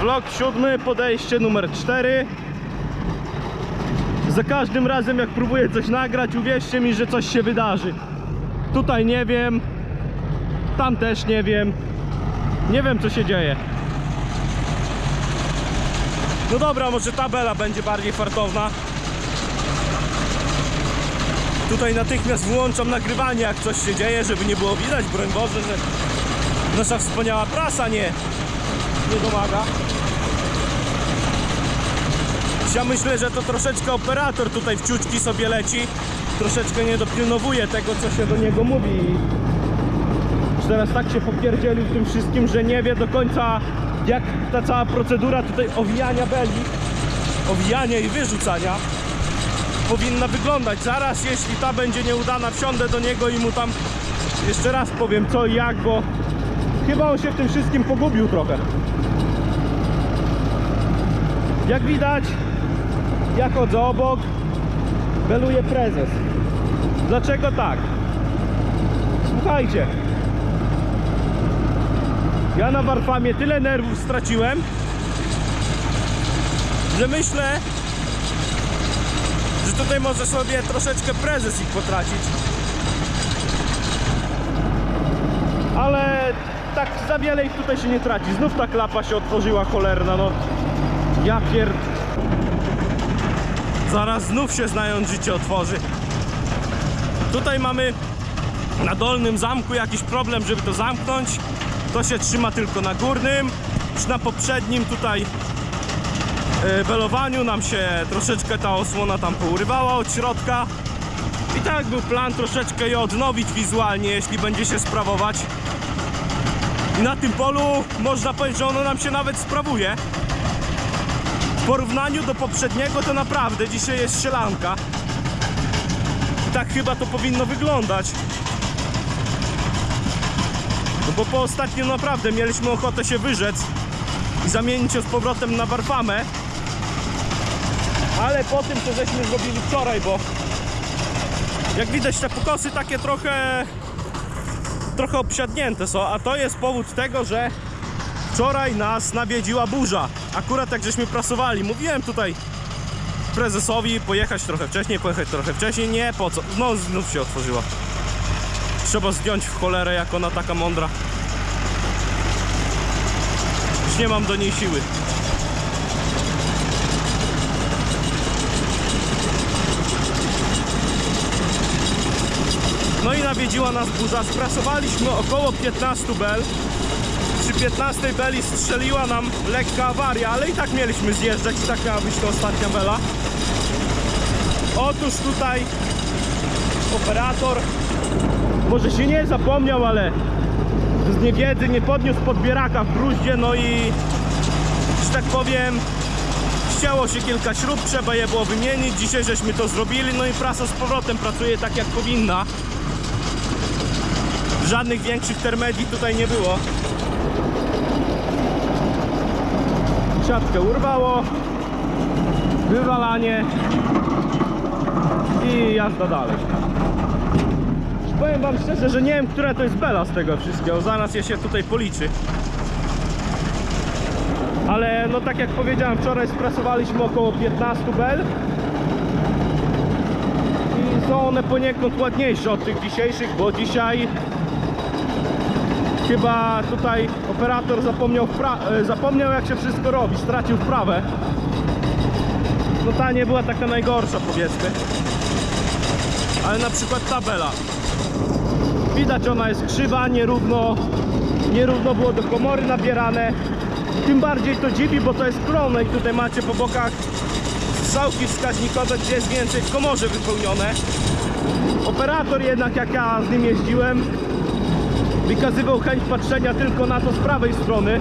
Vlog siódmy, podejście numer 4 Za każdym razem jak próbuję coś nagrać, uwierzcie mi, że coś się wydarzy. Tutaj nie wiem Tam też nie wiem. Nie wiem co się dzieje. No dobra, może tabela będzie bardziej fartowna. Tutaj natychmiast wyłączam nagrywanie jak coś się dzieje, żeby nie było widać, broń Boże, że nasza wspaniała prasa nie, nie domaga. Ja myślę, że to troszeczkę operator tutaj w ciuczki sobie leci, troszeczkę nie dopilnowuje tego, co się do niego mówi. I teraz tak się popierdzielił tym wszystkim, że nie wie do końca, jak ta cała procedura tutaj owijania beli, owijania i wyrzucania powinna wyglądać. Zaraz, jeśli ta będzie nieudana, wsiądę do niego i mu tam jeszcze raz powiem co i jak, bo chyba on się w tym wszystkim pogubił trochę. Jak widać, ja chodzę obok, beluje prezes. Dlaczego tak? Słuchajcie, ja na Warfamie tyle nerwów straciłem, że myślę, że tutaj może sobie troszeczkę prezes ich potracić. Ale tak za wiele ich tutaj się nie traci. Znów ta klapa się otworzyła cholerna, no. Ja pierd... Zaraz znów się znając życie otworzy. Tutaj mamy na dolnym zamku jakiś problem, żeby to zamknąć. To się trzyma tylko na górnym. Już na poprzednim tutaj e, belowaniu nam się troszeczkę ta osłona tam pourywała od środka i tak był plan troszeczkę je odnowić wizualnie, jeśli będzie się sprawować i na tym polu można powiedzieć, że ono nam się nawet sprawuje porównaniu do poprzedniego to naprawdę dzisiaj jest sielanka tak chyba to powinno wyglądać. No bo po ostatnim naprawdę mieliśmy ochotę się wyrzec i zamienić ją z powrotem na warfamę ale po tym co żeśmy zrobili wczoraj, bo jak widać te pokosy takie trochę trochę obsiadnięte są, a to jest powód tego, że wczoraj nas nawiedziła burza. Akurat jak żeśmy prasowali, mówiłem tutaj prezesowi pojechać trochę wcześniej, pojechać trochę wcześniej, nie po co, no znów się otworzyła. Trzeba zdjąć w cholerę, jak ona taka mądra. Już nie mam do niej siły. No i nawiedziła nas burza. Sprasowaliśmy około 15 bel. Przy 15 beli strzeliła nam lekka awaria, ale i tak mieliśmy zjeżdżać i tak miała być to ostatnia bela. Otóż tutaj operator może się nie zapomniał, ale z niewiedzy nie podniósł podbieraka w gruździe, no i że tak powiem ścięło się kilka śrub, trzeba je było wymienić. Dzisiaj żeśmy to zrobili, no i prasa z powrotem pracuje tak jak powinna. Żadnych większych termedii tutaj nie było. Siatkę urwało, wywalanie i jazda dalej. Powiem wam szczerze, że nie wiem, która to jest bela z tego wszystkiego. Zaraz je się tutaj policzy. Ale no tak jak powiedziałem, wczoraj sprasowaliśmy około 15 bel i są one poniekąd ładniejsze od tych dzisiejszych, bo dzisiaj chyba tutaj operator zapomniał, e, zapomniał jak się wszystko robi, stracił wprawę. No ta nie była taka najgorsza powiedzmy. Ale na przykład tabela. Widać ona jest krzywa, nierówno, nierówno było do komory nabierane. Tym bardziej to dziwi, bo to jest klone i tutaj macie po bokach strzałki wskaźnikowe, gdzie jest więcej w komorze wypełnione. Operator jednak jak ja z nim jeździłem wykazywał chęć patrzenia tylko na to z prawej strony.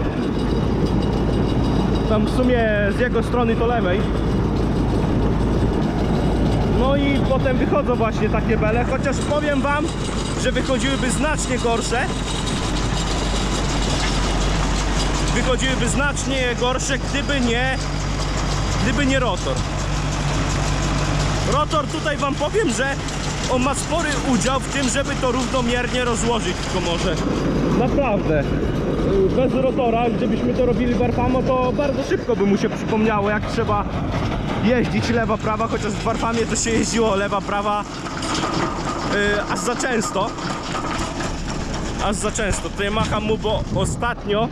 Tam w sumie z jego strony to lewej. No i potem wychodzą właśnie takie bele, chociaż powiem wam, że wychodziłyby znacznie gorsze. Wychodziłyby znacznie gorsze, gdyby nie gdyby nie rotor. Rotor tutaj wam powiem, że on ma spory udział w tym, żeby to równomiernie rozłożyć w komorze. Naprawdę. Bez rotora, gdybyśmy to robili warfamo, to bardzo szybko by mu się przypomniało, jak trzeba jeździć lewa, prawa, chociaż w warfamie to się jeździło lewa, prawa yy, aż za często. Aż za często. Tutaj macham mu, bo ostatnio,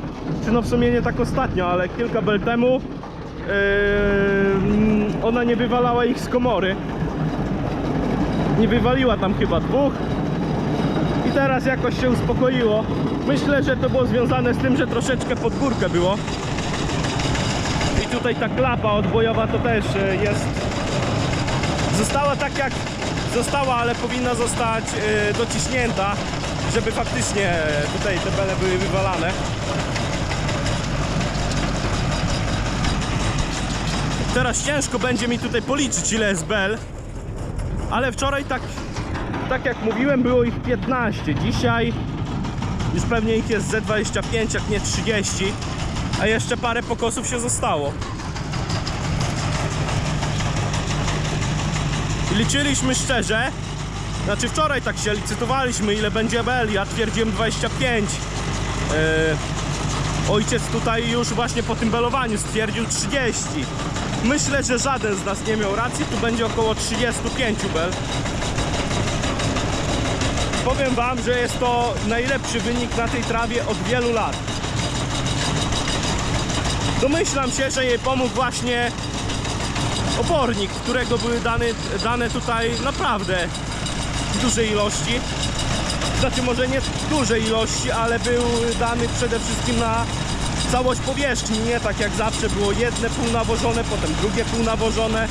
czy no w sumie nie tak ostatnio, ale kilka bel temu yy, ona nie wywalała ich z komory. Nie wywaliła tam chyba dwóch. I teraz jakoś się uspokoiło. Myślę, że to było związane z tym, że troszeczkę pod górkę było. I tutaj ta klapa odbojowa to też e, jest. Została tak jak została, ale powinna zostać e, dociśnięta, żeby faktycznie e, tutaj te bele były wywalane. Teraz ciężko będzie mi tutaj policzyć ile jest bel, ale wczoraj tak, tak jak mówiłem było ich 15. Dzisiaj już pewnie ich jest ze 25, jak nie 30, a jeszcze parę pokosów się zostało. Liczyliśmy szczerze, znaczy wczoraj tak się licytowaliśmy ile będzie bel, ja twierdziłem 25. Yy, ojciec tutaj już właśnie po tym belowaniu stwierdził 30. Myślę, że żaden z nas nie miał racji, tu będzie około 35 bel. Powiem wam, że jest to najlepszy wynik na tej trawie od wielu lat. Domyślam się, że jej pomógł właśnie opornik, którego były dane, dane tutaj naprawdę w dużej ilości. Znaczy może nie w dużej ilości, ale był dany przede wszystkim na całość powierzchni, nie tak jak zawsze było jedne pół nawożone, potem drugie pół nawożone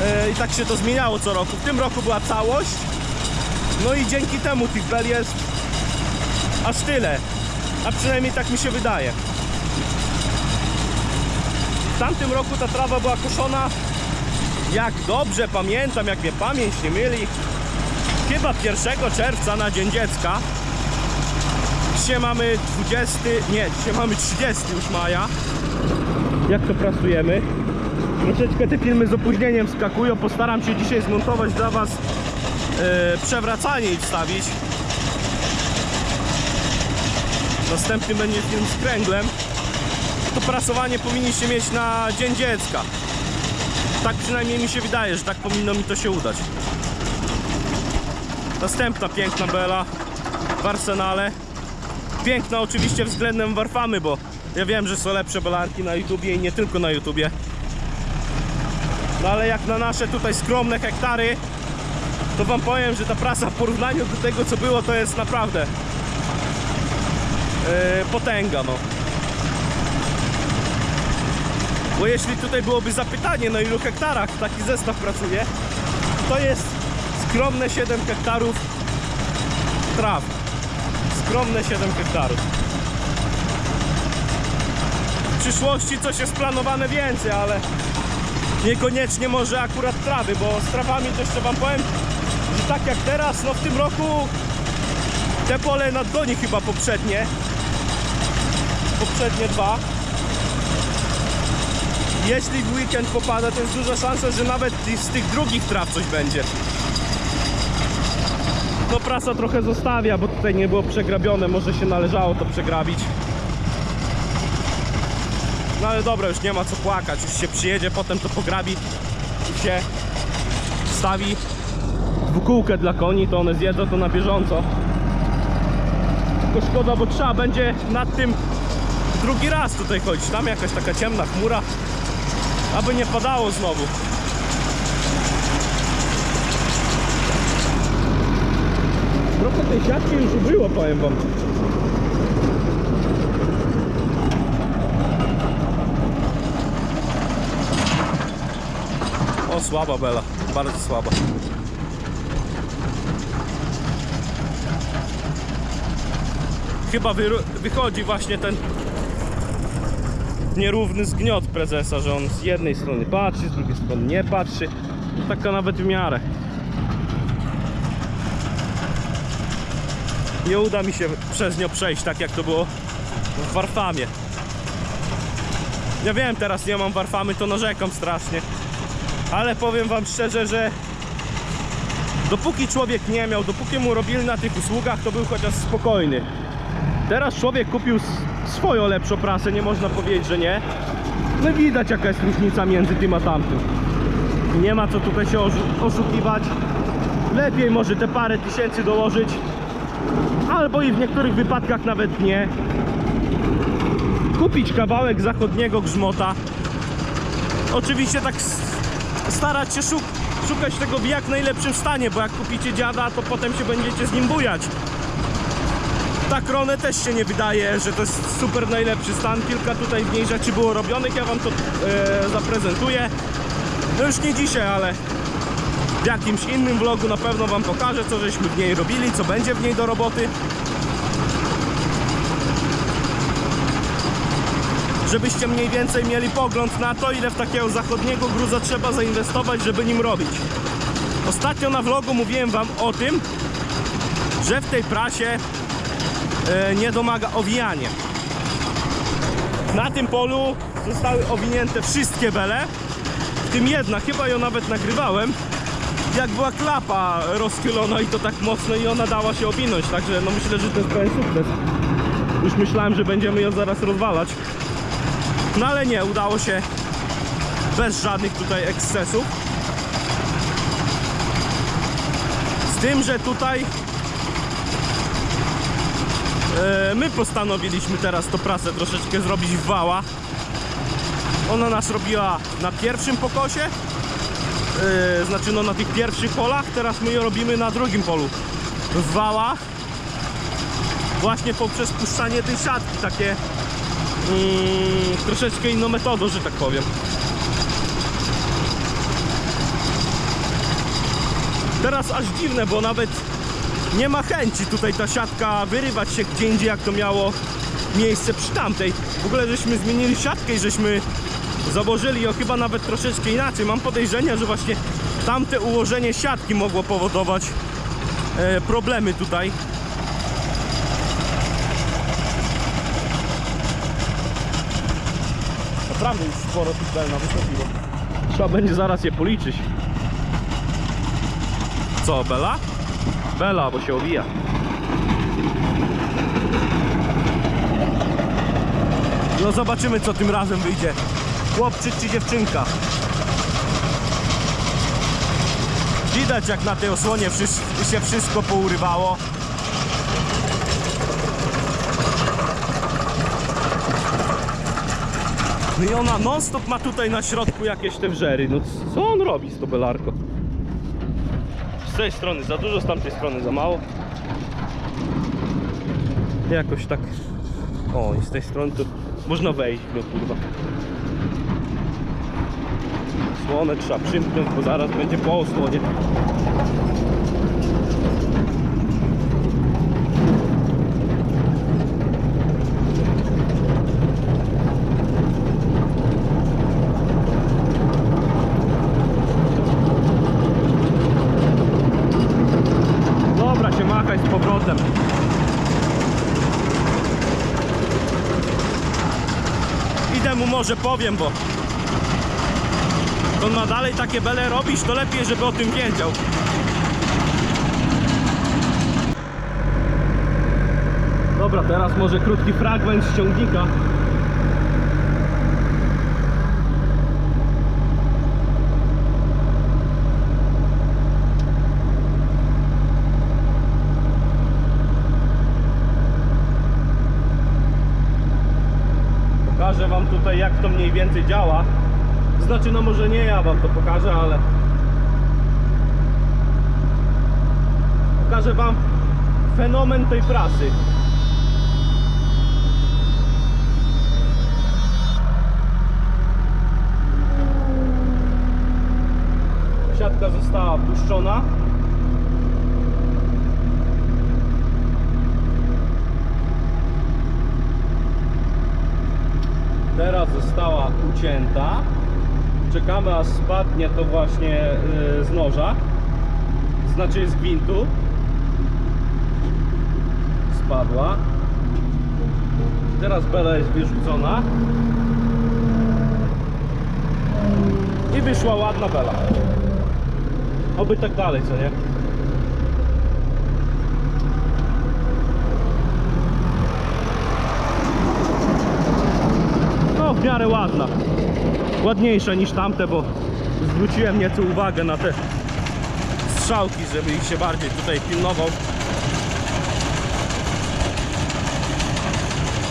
E, i tak się to zmieniało co roku. W tym roku była całość, no i dzięki temu tych bel jest aż tyle. A przynajmniej tak mi się wydaje. W tamtym roku ta trawa była koszona, jak dobrze pamiętam, jak mnie pamięć nie myli, chyba 1 czerwca na Dzień Dziecka. Dzisiaj mamy 20, nie, dzisiaj mamy 30 już maja. Jak to pracujemy? Troszeczkę te filmy z opóźnieniem skakują. Postaram się dzisiaj zmontować dla Was e, przewracanie i wstawić. Następny będzie film z kręglem. To prasowanie powinniście mieć na Dzień Dziecka. Tak przynajmniej mi się wydaje, że tak powinno mi to się udać. Następna piękna bela w arsenale. Piękna oczywiście względem Warfamy, bo ja wiem, że są lepsze belarki na YouTubie i nie tylko na YouTubie. No ale jak na nasze tutaj skromne hektary, to wam powiem, że ta prasa w porównaniu do tego co było to jest naprawdę yy, potęga no. Bo jeśli tutaj byłoby zapytanie na ilu hektarach taki zestaw pracuje, to jest skromne 7 hektarów traw. Skromne 7 hektarów. W przyszłości coś jest planowane więcej, ale niekoniecznie może akurat trawy, bo z trawami to jeszcze wam powiem, że tak jak teraz, no w tym roku te pole nadgoni chyba poprzednie. Poprzednie dwa. Jeśli w weekend popada, to jest duża szansa, że nawet z tych drugich traw coś będzie. No prasa trochę zostawia, bo tutaj nie było przegrabione, może się należało to przegrabić. No ale dobra, już nie ma co płakać, już się przyjedzie, potem to pograbi i się wstawi dwukółkę dla koni, to one zjedzą to na bieżąco. Tylko szkoda, bo trzeba będzie nad tym drugi raz tutaj chodzić. Tam jakaś taka ciemna chmura, aby nie padało znowu. Trochę tej siatki już ubyło, powiem wam. O, słaba bela, bardzo słaba. Chyba wychodzi właśnie ten nierówny zgniot prezesa, że on z jednej strony patrzy, z drugiej strony nie patrzy. Taka nawet w miarę. Nie uda mi się przez nią przejść tak jak to było w Warfamie. Ja wiem, teraz nie mam Warfamy, to narzekam strasznie. Ale powiem wam szczerze, że Dopóki człowiek nie miał, dopóki mu robili na tych usługach, to był chociaż spokojny. Teraz człowiek kupił swoją lepszą prasę, nie można powiedzieć, że nie. No widać jaka jest różnica między tym a tamtym. Nie ma co tutaj się oszu- oszukiwać. Lepiej może te parę tysięcy dołożyć, albo i w niektórych wypadkach nawet nie. Kupić kawałek zachodniego grzmota. Oczywiście tak starać się szuk szukać tego w jak najlepszym stanie, bo jak kupicie dziada, to potem się będziecie z nim bujać. Ta kronę też się nie wydaje, że to jest super najlepszy stan. Kilka tutaj w niej rzeczy było robionych, ja wam to e, zaprezentuję. No już nie dzisiaj, ale w jakimś innym vlogu na pewno wam pokażę, co żeśmy w niej robili, co będzie w niej do roboty. Żebyście mniej więcej mieli pogląd na to, ile w takiego zachodniego gruza trzeba zainwestować, żeby nim robić. Ostatnio na vlogu mówiłem wam o tym, że w tej prasie e, nie domaga owijanie. Na tym polu zostały owinięte wszystkie bele, w tym jedna, chyba ją nawet nagrywałem, jak była klapa rozchylona i to tak mocno i ona dała się owinąć, także no myślę, że to jest pełen sukces. Już myślałem, że będziemy ją zaraz rozwalać. No ale nie, udało się bez żadnych tutaj ekscesów. Z tym, że tutaj e, my postanowiliśmy teraz to prasę troszeczkę zrobić w wała. Ona nas robiła na pierwszym pokosie, e, znaczy no na tych pierwszych polach, teraz my ją robimy na drugim polu w wałach. Właśnie poprzez puszczanie tej siatki, takie mm, troszeczkę inną metodą, że tak powiem. Teraz aż dziwne, bo nawet nie ma chęci tutaj ta siatka wyrywać się gdzie indziej, jak to miało miejsce przy tamtej. W ogóle żeśmy zmienili siatkę i żeśmy założyli ją chyba nawet troszeczkę inaczej. Mam podejrzenie, że właśnie tamte ułożenie siatki mogło powodować e, problemy tutaj. Naprawdę już sporo tych bel na wystąpiło. Trzeba będzie zaraz je policzyć. Co, Bela? Bela, bo się owija. No zobaczymy co tym razem wyjdzie. Chłopczyk czy dziewczynka. Widać jak na tej osłonie się wszystko pourywało. No i ona non stop ma tutaj na środku jakieś te wżery. No co on robi z to belarko? Z tej strony za dużo, z tamtej strony za mało. Jakoś tak. O, i z tej strony to można wejść, no kurwa. Słonę trzeba przymknąć, bo zaraz będzie po osłonie. Dobra, się powrotem. Idę mu może powiem, bo on ma dalej takie bele robić, to lepiej, żeby o tym wiedział. Dobra, teraz może krótki fragment z ciągnika. Pokażę wam tutaj jak to mniej więcej działa. Znaczy no może nie ja wam to pokażę, ale pokażę wam fenomen tej prasy. Siatka została puszczona. Teraz została ucięta czekamy aż spadnie to właśnie y, z noża, znaczy z gwintu. Spadła. Teraz bela jest wyrzucona. I wyszła ładna bela. Oby tak dalej, co nie? No w miarę ładna. Ładniejsza niż tamte, bo zwróciłem nieco uwagę na te strzałki, żeby ich się bardziej tutaj pilnował.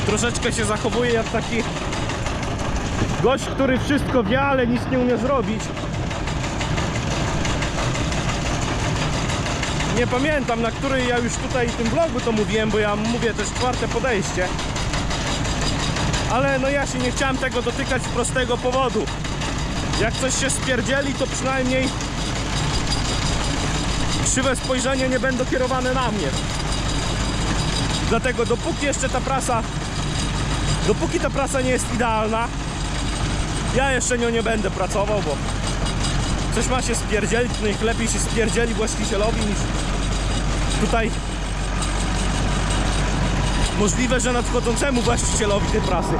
Troszeczkę się zachowuje jak taki gość, który wszystko wie, ale nic nie umie zrobić. Nie pamiętam na której ja już tutaj w tym vlogu to mówiłem, bo ja mówię też czwarte podejście. Ale no ja się nie chciałem tego dotykać z prostego powodu. Jak coś się spierdzieli, to przynajmniej krzywe spojrzenie nie będą kierowane na mnie. Dlatego dopóki jeszcze ta prasa, dopóki ta prasa nie jest idealna, ja jeszcze nią nie będę pracował, bo coś ma się spierdzielić, to niech lepiej się spierdzieli właścicielowi niż tutaj możliwe, że nadchodzącemu właścicielowi tej prasy.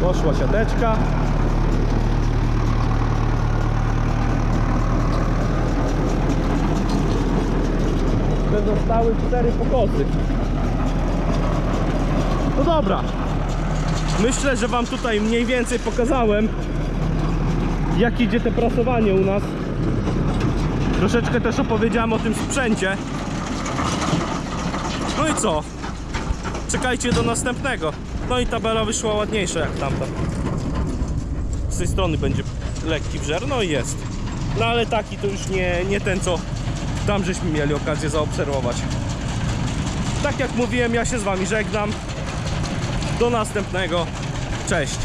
Poszła siateczka. Zostały cztery pokosy. No dobra. Myślę, że Wam tutaj mniej więcej pokazałem, jak idzie te prasowanie u nas. Troszeczkę też opowiedziałem o tym sprzęcie. No i co? Czekajcie do następnego. No i tabela wyszła ładniejsza jak tamta. Z tej strony będzie lekki wżer, no i jest. No ale taki to już nie, nie ten, co tam żeśmy mieli okazję zaobserwować. Tak jak mówiłem, ja się z Wami żegnam. Do następnego. Cześć.